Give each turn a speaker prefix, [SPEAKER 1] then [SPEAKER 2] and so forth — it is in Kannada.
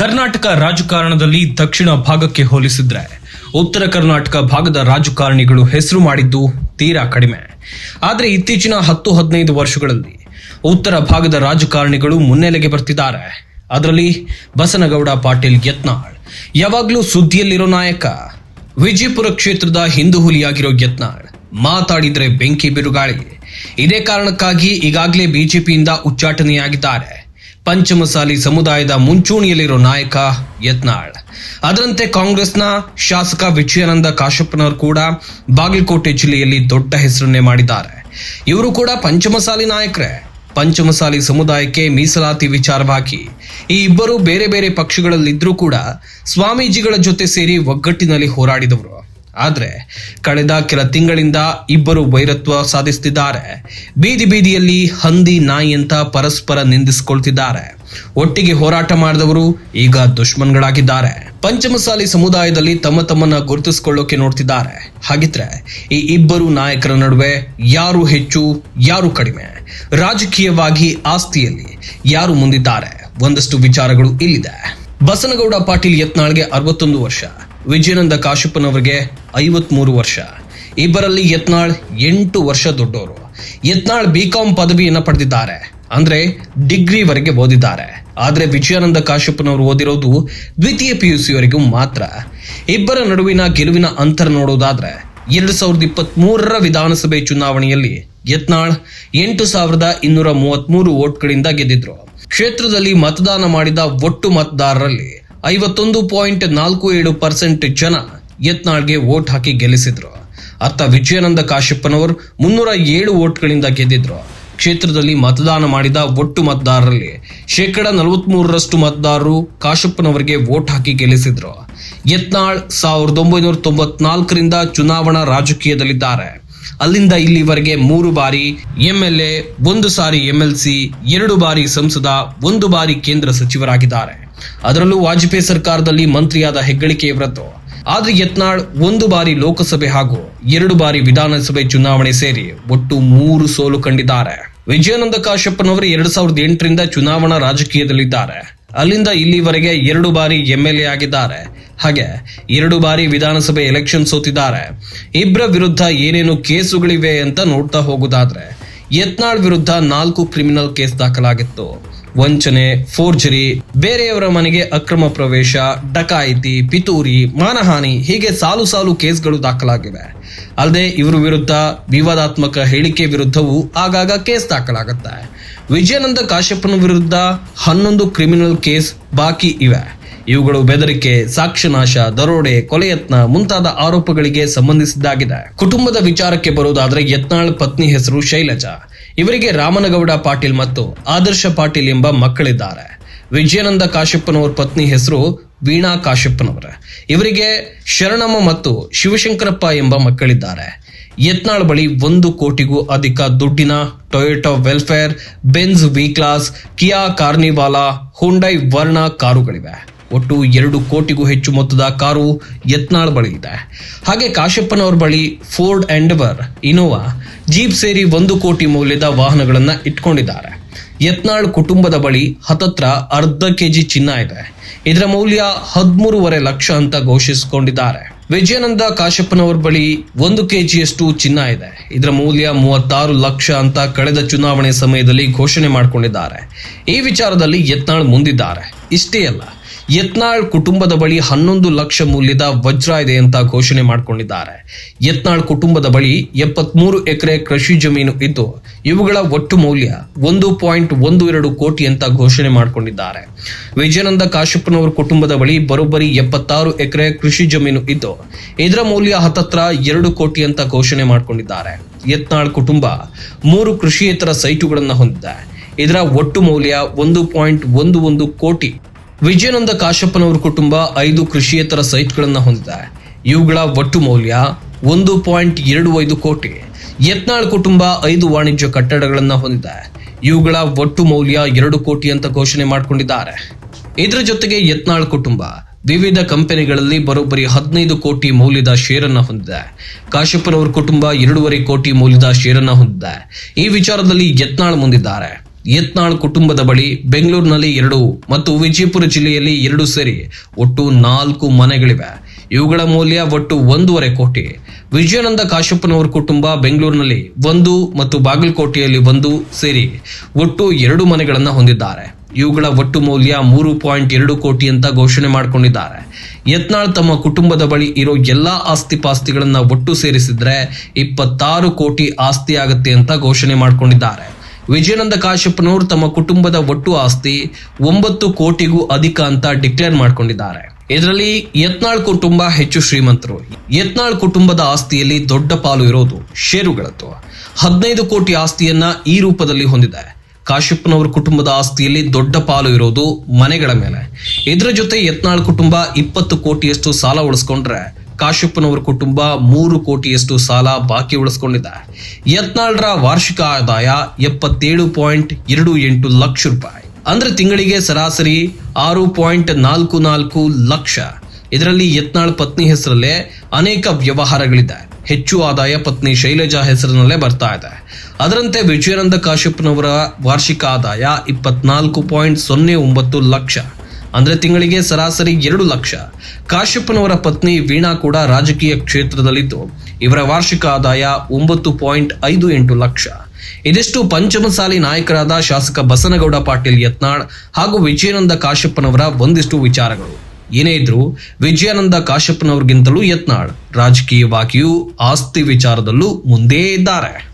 [SPEAKER 1] ಕರ್ನಾಟಕ ರಾಜಕಾರಣದಲ್ಲಿ ದಕ್ಷಿಣ ಭಾಗಕ್ಕೆ ಹೋಲಿಸಿದ್ರೆ ಉತ್ತರ ಕರ್ನಾಟಕ ಭಾಗದ ರಾಜಕಾರಣಿಗಳು ಹೆಸರು ಮಾಡಿದ್ದು ತೀರಾ ಕಡಿಮೆ. ಆದರೆ ಇತ್ತೀಚಿನ ಹತ್ತು ಹದಿನೈದು ವರ್ಷಗಳಲ್ಲಿ ಉತ್ತರ ಭಾಗದ ರಾಜಕಾರಣಿಗಳು ಮುನ್ನೆಲೆಗೆ ಬರ್ತಿದ್ದಾರೆ. ಅದರಲ್ಲಿ ಬಸನಗೌಡ ಪಾಟೀಲ್ ಯತ್ನಾಳ್, ಯಾವಾಗಲೂ ಸುದ್ದಿಯಲ್ಲಿರೋ ನಾಯಕ, ವಿಜಯಪುರ ಕ್ಷೇತ್ರದ ಹಿಂದೂ ಹುಲಿಯಾಗಿರೋ ಯತ್ನಾಳ್, ಮಾತಾಡಿದ್ರೆ ಬೆಂಕಿ ಬಿರುಗಾಳಿ. ಇದೇ ಕಾರಣಕ್ಕಾಗಿ ಈಗಾಗಲೇ ಬಿಜೆಪಿಯಿಂದ ಉಚ್ಚಾಟನೆಯಾಗಿದ್ದಾರೆ. ಪಂಚಮಸಾಲಿ ಸಮುದಾಯದ ಮುಂಚೂಣಿಯಲ್ಲಿರೋ ನಾಯಕ ಯತ್ನಾಳ್. ಅದರಂತೆ ಕಾಂಗ್ರೆಸ್ನ ಶಾಸಕ ವಿಜಯಾನಂದ ಕಾಶಪ್ಪನವರು ಕೂಡ ಬಾಗಲಕೋಟೆ ಜಿಲ್ಲೆಯಲ್ಲಿ ದೊಡ್ಡ ಹೆಸರನ್ನೇ ಮಾಡಿದ್ದಾರೆ. ಇವರು ಕೂಡ ಪಂಚಮಸಾಲಿ ನಾಯಕರೇ. ಪಂಚಮಸಾಲಿ ಸಮುದಾಯಕ್ಕೆ ಮೀಸಲಾತಿ ವಿಚಾರವಾಗಿ ಈ ಇಬ್ಬರು ಬೇರೆ ಬೇರೆ ಪಕ್ಷಗಳಲ್ಲಿದ್ದರೂ ಕೂಡ ಸ್ವಾಮೀಜಿಗಳ ಜೊತೆ ಸೇರಿ ಒಗ್ಗಟ್ಟಿನಲ್ಲಿ ಹೋರಾಡಿದವರು. ಆದ್ರೆ ಕಳೆದ ಕೆಲ ತಿಂಗಳಿಂದ ಇಬ್ಬರು ವೈರತ್ವ ಸಾಧಿಸುತ್ತಿದ್ದಾರೆ ಬೀದಿ ಬೀದಿಯಲ್ಲಿ ಹಂದಿ ನಾಯಿ ಅಂತ ಪರಸ್ಪರ ನಿಂದಿಸಿಕೊಳ್ತಿದ್ದಾರೆ. ಒಟ್ಟಿಗೆ ಹೋರಾಟ ಮಾಡಿದವರು ಈಗ ದುಶ್ಮನ್ಗಳಾಗಿದ್ದಾರೆ. ಪಂಚಮಸಾಲಿ ಸಮುದಾಯದಲ್ಲಿ ತಮ್ಮ ತಮ್ಮನ್ನ ಗುರುತಿಸಿಕೊಳ್ಳೋಕೆ ನೋಡ್ತಿದ್ದಾರೆ. ಹಾಗಿದ್ರೆ ಈ ಇಬ್ಬರು ನಾಯಕರ ನಡುವೆ ಯಾರು ಹೆಚ್ಚು, ಯಾರು ಕಡಿಮೆ? ರಾಜಕೀಯವಾಗಿ ಆಸ್ತಿಯಲ್ಲಿ ಯಾರು ಮುಂದಿದ್ದಾರೆ? ಒಂದಷ್ಟು ವಿಚಾರಗಳು ಇಲ್ಲಿದೆ. ಬಸನಗೌಡ ಪಾಟೀಲ್ ಯತ್ನಾಳ್ಗೆ ಅರವತ್ತೊಂದು ವರ್ಷ. ವಿಜಯಾನಂದ ಕಾಶಪ್ಪನವರಿಗೆ ಐವತ್ಮೂರು ವರ್ಷ. ಇಬ್ಬರಲ್ಲಿ ಯತ್ನಾಳ್ ಎಂಟು ವರ್ಷ ದೊಡ್ಡವರು ಯತ್ನಾಳ್ ಬಿ ಕಾಂ ಪದವಿಯನ್ನು ಪಡೆದಿದ್ದಾರೆ. ಅಂದ್ರೆ ಡಿಗ್ರಿವರೆಗೆ ಓದಿದ್ದಾರೆ. ಆದ್ರೆ ವಿಜಯಾನಂದ ಕಾಶಪ್ಪನವರು ಓದಿರೋದು ದ್ವಿತೀಯ ಪಿ ಯು ಸಿವರೆಗೂ ಮಾತ್ರ. ಇಬ್ಬರ ನಡುವಿನ ಗೆಲುವಿನ ಅಂತರ ನೋಡೋದಾದ್ರೆ ಎರಡ್ ಸಾವಿರದ ಇಪ್ಪತ್ತ್ ಮೂರರ ವಿಧಾನಸಭೆ ಚುನಾವಣೆಯಲ್ಲಿ ಯತ್ನಾಳ್ ಎಂಟು ಸಾವಿರದ ಇನ್ನೂರ ಮೂವತ್ಮೂರು ವೋಟ್ಗಳಿಂದ ಗೆದ್ದಿದ್ರು. ಕ್ಷೇತ್ರದಲ್ಲಿ ಮತದಾನ ಮಾಡಿದ ಒಟ್ಟು ಮತದಾರರಲ್ಲಿ ಐವತ್ತೊಂದು ಪಾಯಿಂಟ್ ನಾಲ್ಕು ಏಳು ಪರ್ಸೆಂಟ್ ಜನ ಯತ್ನಾಳ್ಗೆ ವೋಟ್ ಹಾಕಿ ಗೆಲ್ಲಿಸಿದ್ರು. ಅತ್ತ ವಿಜಯಾನಂದ ಕಾಶಪ್ಪನವರು ಮುನ್ನೂರ ಏಳು ವೋಟ್ಗಳಿಂದ ಗೆದ್ದಿದ್ರು. ಕ್ಷೇತ್ರದಲ್ಲಿ ಮತದಾನ ಮಾಡಿದ ಒಟ್ಟು ಮತದಾರರಲ್ಲಿ ಶೇಕಡ ನಲವತ್ಮೂರರಷ್ಟು ಮತದಾರರು ಕಾಶಪ್ಪನವರಿಗೆ ವೋಟ್ ಹಾಕಿ ಗೆಲ್ಲಿಸಿದ್ರು. ಯತ್ನಾಳ್ ಸಾವಿರದ ಒಂಬೈನೂರ ತೊಂಬತ್ನಾಲ್ಕರಿಂದ ಚುನಾವಣಾ ರಾಜಕೀಯದಲ್ಲಿದ್ದಾರೆ. ಅಲ್ಲಿಂದ ಇಲ್ಲಿವರೆಗೆ ಮೂರು ಬಾರಿ ಎಂಎಲ್ಎ, ಒಂದು ಸಾರಿ ಎಂಎಲ್ಸಿ, ಎರಡು ಬಾರಿ ಸಂಸದ, ಒಂದು ಬಾರಿ ಕೇಂದ್ರ ಸಚಿವರಾಗಿದ್ದಾರೆ. ಅದರಲ್ಲೂ ವಾಜಪೇಯಿ ಸರ್ಕಾರದಲ್ಲಿ ಮಂತ್ರಿಯಾದ ಹೆಗ್ಗಳಿಕೆ ಇವರದ್ದು. ಆದ್ರೆ ಯತ್ನಾಳ್ ಒಂದು ಬಾರಿ ಲೋಕಸಭೆ ಹಾಗೂ ಎರಡು ಬಾರಿ ವಿಧಾನಸಭೆ ಚುನಾವಣೆ ಸೇರಿ ಒಟ್ಟು ಮೂರು ಸೋಲು ಕಂಡಿದ್ದಾರೆ. ವಿಜಯಾನಂದ ಕಾಶಪ್ಪನವರು ಎರಡ್ ಸಾವಿರದ ಎಂಟರಿಂದ ಚುನಾವಣಾ ರಾಜಕೀಯದಲ್ಲಿದ್ದಾರೆ. ಅಲ್ಲಿಂದ ಇಲ್ಲಿವರೆಗೆ ಎರಡು ಬಾರಿ ಎಂ ಎಲ್ ಎ ಆಗಿದ್ದಾರೆ. ಹಾಗೆ ಎರಡು ಬಾರಿ ವಿಧಾನಸಭೆ ಎಲೆಕ್ಷನ್ ಸೋತಿದ್ದಾರೆ. ಇಬ್ಬರ ವಿರುದ್ಧ ಏನೇನು ಕೇಸುಗಳಿವೆ ಅಂತ ನೋಡ್ತಾ ಹೋಗುದಾದ್ರೆ, ಯತ್ನಾಳ್ ವಿರುದ್ಧ ನಾಲ್ಕು ಕ್ರಿಮಿನಲ್ ಕೇಸ್ ದಾಖಲಾಗಿತ್ತು. ವಂಚನೆ, ಫೋರ್ಜರಿ, ಬೇರೆಯವರ ಮನೆಗೆ ಅಕ್ರಮ ಪ್ರವೇಶ, ಡಕಾಯಿತಿ, ಪಿತೂರಿ, ಮಾನಹಾನಿ ಹೀಗೆ ಸಾಲು ಸಾಲು ಕೇಸ್ಗಳು ದಾಖಲಾಗಿವೆ. ಅಲ್ಲದೆ ಇವರ ವಿರುದ್ಧ ವಿವಾದಾತ್ಮಕ ಹೇಳಿಕೆ ವಿರುದ್ಧವೂ ಆಗಾಗ ಕೇಸ್ ದಾಖಲಾಗುತ್ತೆ. ವಿಜಯಾನಂದ ಕಾಶ್ಯಪ್ಪನ ವಿರುದ್ಧ ಹನ್ನೊಂದು ಕ್ರಿಮಿನಲ್ ಕೇಸ್ ಬಾಕಿ ಇವೆ. ಇವುಗಳು ಬೆದರಿಕೆ ಸಾಕ್ಷ್ಯನಾಶ ದರೋಡೆ ಕೊಲೆಯತ್ನ ಮುಂತಾದ ಆರೋಪಗಳಿಗೆ ಸಂಬಂಧಿಸಿದ್ದಾಗಿದೆ. ಕುಟುಂಬದ ವಿಚಾರಕ್ಕೆ ಬರುವುದಾದ್ರೆ ಯತ್ನಾಳ್ ಪತ್ನಿ ಹೆಸರು ಶೈಲಜಾ. ಇವರಿಗೆ ರಾಮನಗೌಡ ಪಾಟೀಲ್ ಮತ್ತು ಆದರ್ಶ ಪಾಟೀಲ್ ಎಂಬ ಮಕ್ಕಳಿದ್ದಾರೆ. ವಿಜಯಾನಂದ ಕಾಶಪ್ಪನವರ ಪತ್ನಿ ಹೆಸರು ವೀಣಾ ಕಾಶಪ್ಪನವರ. ಇವರಿಗೆ ಶರಣಮ್ಮ ಮತ್ತು ಶಿವಶಂಕರಪ್ಪ ಎಂಬ ಮಕ್ಕಳಿದ್ದಾರೆ. ಯತ್ನಾಳ್ ಬಳಿ ಒಂದು ಕೋಟಿಗೂ ಅಧಿಕ ದುಡ್ಡಿನ Toyota Vellfire Benz V class, Kia ಕಾರ್ನಿವಾಲಾ, Hyundai Verna ಕಾರುಗಳಿವೆ. ಒಟ್ಟು ಎರಡು ಕೋಟಿಗೂ ಹೆಚ್ಚು ಮೊತ್ತದ ಕಾರು ಯತ್ನಾಳ್ ಬಳಿ ಇದೆ. ಹಾಗೆ ಕಾಶಪ್ಪನವರ ಬಳಿ ಫೋರ್ಡ್ ಎಂಡವರ್ ಇನೋವಾ ಜೀಪ್ ಸೇರಿ ಒಂದು ಕೋಟಿ ಮೌಲ್ಯದ ವಾಹನಗಳನ್ನು ಇಟ್ಕೊಂಡಿದ್ದಾರೆ. ಯತ್ನಾಳ್ ಕುಟುಂಬದ ಬಳಿ ಹತ್ತತ್ರ ಅರ್ಧ ಕೆಜಿ ಚಿನ್ನ ಇದೆ. ಇದರ ಮೌಲ್ಯ ಹದಿಮೂರುವರೆ ಲಕ್ಷ ಅಂತ ಘೋಷಿಸಿಕೊಂಡಿದ್ದಾರೆ. ವಿಜಯಾನಂದ ಕಾಶಪ್ಪನವರ ಬಳಿ ಒಂದು ಕೆಜಿಯಷ್ಟು ಚಿನ್ನ ಇದೆ. ಇದರ ಮೌಲ್ಯ ಮೂವತ್ತಾರು ಲಕ್ಷ ಅಂತ ಕಳೆದ ಚುನಾವಣೆ ಸಮಯದಲ್ಲಿ ಘೋಷಣೆ ಮಾಡಿಕೊಂಡಿದ್ದಾರೆ. ಈ ವಿಚಾರದಲ್ಲಿ ಯತ್ನಾಳ್ ಮುಂದಿದ್ದಾರೆ. ಇಷ್ಟೇ ಅಲ್ಲ ಯತ್ನಾಳ್ ಕುಟುಂಬದ ಬಳಿ ಹನ್ನೊಂದು ಲಕ್ಷ ಮೌಲ್ಯದ ವಜ್ರ ಇದೆ ಅಂತ ಘೋಷಣೆ ಮಾಡಿಕೊಂಡಿದ್ದಾರೆ. ಯತ್ನಾಳ್ ಕುಟುಂಬದ ಬಳಿ ಎಪ್ಪತ್ಮೂರು ಎಕರೆ ಕೃಷಿ ಜಮೀನು ಇದ್ದು, ಇವುಗಳ ಒಟ್ಟು ಮೌಲ್ಯ ಒಂದು ಪಾಯಿಂಟ್ ಒಂದು ಎರಡು ಕೋಟಿ ಅಂತ ಘೋಷಣೆ ಮಾಡಿಕೊಂಡಿದ್ದಾರೆ. ವಿಜಯಾನಂದ ಕಾಶಪ್ಪನವರ ಕುಟುಂಬದ ಬಳಿ ಬರೋಬ್ಬರಿ ಎಪ್ಪತ್ತಾರು ಎಕರೆ ಕೃಷಿ ಜಮೀನು ಇದ್ದು, ಇದರ ಮೌಲ್ಯ ಹತ್ತತ್ರ ಎರಡು ಕೋಟಿ ಅಂತ ಘೋಷಣೆ ಮಾಡಿಕೊಂಡಿದ್ದಾರೆ. ಯತ್ನಾಳ್ ಕುಟುಂಬ ಮೂರು ಕೃಷಿಯೇತರ ಸೈಟುಗಳನ್ನು ಹೊಂದಿದೆ. ಇದರ ಒಟ್ಟು ಮೌಲ್ಯ ಒಂದು ಪಾಯಿಂಟ್ ಒಂದು ಒಂದು ಕೋಟಿ ವಿಜಯಾನಂದ ಕಾಶಪ್ಪನವರ ಕುಟುಂಬ ಐದು ಕೃಷಿಯೇತರ ಸೈಟ್ಗಳನ್ನು ಹೊಂದಿದೆ. ಇವುಗಳ ಒಟ್ಟು ಮೌಲ್ಯ ಒಂದು ಪಾಯಿಂಟ್ ಎರಡು ಐದು ಕೋಟಿ. ಯತ್ನಾಳ್ ಕುಟುಂಬ ಐದು ವಾಣಿಜ್ಯ ಕಟ್ಟಡಗಳನ್ನು ಹೊಂದಿದೆ. ಇವುಗಳ ಒಟ್ಟು ಮೌಲ್ಯ ಎರಡು ಕೋಟಿ ಅಂತ ಘೋಷಣೆ ಮಾಡಿಕೊಂಡಿದ್ದಾರೆ. ಇದರ ಜೊತೆಗೆ ಯತ್ನಾಳ್ ಕುಟುಂಬ ವಿವಿಧ ಕಂಪನಿಗಳಲ್ಲಿ ಬರೋಬ್ಬರಿ ಹದಿನೈದು ಕೋಟಿ ಮೌಲ್ಯದ ಷೇರನ್ನು ಹೊಂದಿದೆ. ಕಾಶಪ್ಪನವರ ಕುಟುಂಬ ಎರಡೂವರೆ ಕೋಟಿ ಮೌಲ್ಯದ ಷೇರನ್ನು ಹೊಂದಿದೆ. ಈ ವಿಚಾರದಲ್ಲಿ ಯತ್ನಾಳ್ ಮುಂದಿದ್ದಾರೆ. ಯತ್ನಾಳ್ ಕುಟುಂಬದ ಬಳಿ ಬೆಂಗಳೂರಿನಲ್ಲಿ ಎರಡು ಮತ್ತು ವಿಜಯಪುರ ಜಿಲ್ಲೆಯಲ್ಲಿ ಎರಡು ಸೇರಿ ಒಟ್ಟು ನಾಲ್ಕು ಮನೆಗಳಿವೆ. ಇವುಗಳ ಮೌಲ್ಯ ಒಟ್ಟು ಒಂದೂವರೆ ಕೋಟಿ. ವಿಜಯಾನಂದ ಕಾಶಪ್ಪನವರ ಕುಟುಂಬ ಬೆಂಗಳೂರಿನಲ್ಲಿ ಒಂದು ಮತ್ತು ಬಾಗಲಕೋಟೆಯಲ್ಲಿ ಒಂದು ಸೇರಿ ಒಟ್ಟು ಎರಡು ಮನೆಗಳನ್ನು ಹೊಂದಿದ್ದಾರೆ. ಇವುಗಳ ಒಟ್ಟು ಮೌಲ್ಯ ಮೂರು ಪಾಯಿಂಟ್ ಎರಡು ಕೋಟಿ ಅಂತ ಘೋಷಣೆ ಮಾಡಿಕೊಂಡಿದ್ದಾರೆ. ಯತ್ನಾಳ್ ತಮ್ಮ ಕುಟುಂಬದ ಬಳಿ ಇರೋ ಎಲ್ಲಾ ಆಸ್ತಿ ಪಾಸ್ತಿಗಳನ್ನ ಒಟ್ಟು ಸೇರಿಸಿದ್ರೆ ಇಪ್ಪತ್ತಾರು ಕೋಟಿ ಆಸ್ತಿ ಆಗುತ್ತೆ ಅಂತ ಘೋಷಣೆ ಮಾಡಿಕೊಂಡಿದ್ದಾರೆ. ವಿಜಯಾನಂದ ಕಾಶ್ಯಪ್ಪನವರು ತಮ್ಮ ಕುಟುಂಬದ ಒಟ್ಟು ಆಸ್ತಿ ಒಂಬತ್ತು ಕೋಟಿಗೂ ಅಧಿಕ ಅಂತ ಡಿಕ್ಲೇರ್ ಮಾಡ್ಕೊಂಡಿದ್ದಾರೆ. ಇದರಲ್ಲಿ ಯತ್ನಾಳ್ ಕುಟುಂಬ ಹೆಚ್ಚು ಶ್ರೀಮಂತರು. ಯತ್ನಾಳ್ ಕುಟುಂಬದ ಆಸ್ತಿಯಲ್ಲಿ ದೊಡ್ಡ ಪಾಲು ಇರೋದು ಷೇರುಗಳದ್ದು. ಹದಿನೈದು ಕೋಟಿ ಆಸ್ತಿಯನ್ನ ಈ ರೂಪದಲ್ಲಿ ಹೊಂದಿದೆ. ಕಾಶ್ಯಪ್ಪನವರ ಕುಟುಂಬದ ಆಸ್ತಿಯಲ್ಲಿ ದೊಡ್ಡ ಪಾಲು ಇರೋದು ಮನೆಗಳ ಮೇಲೆ. ಇದರ ಜೊತೆ ಯತ್ನಾಳ್ ಕುಟುಂಬ ಇಪ್ಪತ್ತು ಕೋಟಿಯಷ್ಟು ಸಾಲ ಉಳಿಸ್ಕೊಂಡ್ರೆ ಕಾಶ್ಯಪ್ಪನವರ ಕುಟುಂಬ ಮೂರು ಕೋಟಿಯಷ್ಟು ಸಾಲ ಬಾಕಿ ಉಳಿಸ್ಕೊಂಡಿದೆ. ಯತ್ನಾಳ್ರ ವಾರ್ಷಿಕ ಆದಾಯ ಎಪ್ಪತ್ತೇಳು ಪಾಯಿಂಟ್ ಎರಡು ಎಂಟು ಲಕ್ಷ ರೂಪಾಯಿ. ಅಂದ್ರೆ ತಿಂಗಳಿಗೆ ಸರಾಸರಿ ಆರು ಪಾಯಿಂಟ್ ನಾಲ್ಕು ನಾಲ್ಕು ಲಕ್ಷ. ಇದರಲ್ಲಿ ಯತ್ನಾಳ್ ಪತ್ನಿ ಹೆಸರಲ್ಲೇ ಅನೇಕ ವ್ಯವಹಾರಗಳಿದೆ. ಹೆಚ್ಚು ಆದಾಯ ಪತ್ನಿ ಶೈಲಜಾ ಹೆಸರಿನಲ್ಲೇ ಬರ್ತಾ ಇದೆ. ಅದರಂತೆ ವಿಜಯಾನಂದ ಕಾಶ್ಯಪ್ನವರ ವಾರ್ಷಿಕ ಆದಾಯ ಇಪ್ಪತ್ನಾಲ್ಕು ಪಾಯಿಂಟ್ ಸೊನ್ನೆ ಒಂಬತ್ತು ಲಕ್ಷ. ಅಂದ್ರೆ ತಿಂಗಳಿಗೆ ಸರಾಸರಿ ಎರಡು ಲಕ್ಷ. ಕಾಶ್ಯಪ್ಪನವರ ಪತ್ನಿ ವೀಣಾ ಕೂಡ ರಾಜಕೀಯ ಕ್ಷೇತ್ರದಲ್ಲಿದ್ದು ಇವರ ವಾರ್ಷಿಕ ಆದಾಯ ಒಂಬತ್ತು ಪಾಯಿಂಟ್ ಐದು ಎಂಟು ಲಕ್ಷ. ಇದಿಷ್ಟು ಪಂಚಮಸಾಲಿ ನಾಯಕರಾದ ಶಾಸಕ ಬಸನಗೌಡ ಪಾಟೀಲ್ ಯತ್ನಾಳ್ ಹಾಗೂ ವಿಜಯಾನಂದ ಕಾಶ್ಯಪ್ಪನವರ ಒಂದಿಷ್ಟು ವಿಚಾರಗಳು. ಏನೇ ಇದ್ರೂ ವಿಜಯಾನಂದ ಕಾಶ್ಯಪ್ಪನವ್ರಿಗಿಂತಲೂ ಯತ್ನಾಳ್ ರಾಜಕೀಯವಾಗಿಯೂ ಆಸ್ತಿ ವಿಚಾರದಲ್ಲೂ ಮುಂದೇ ಇದ್ದಾರೆ.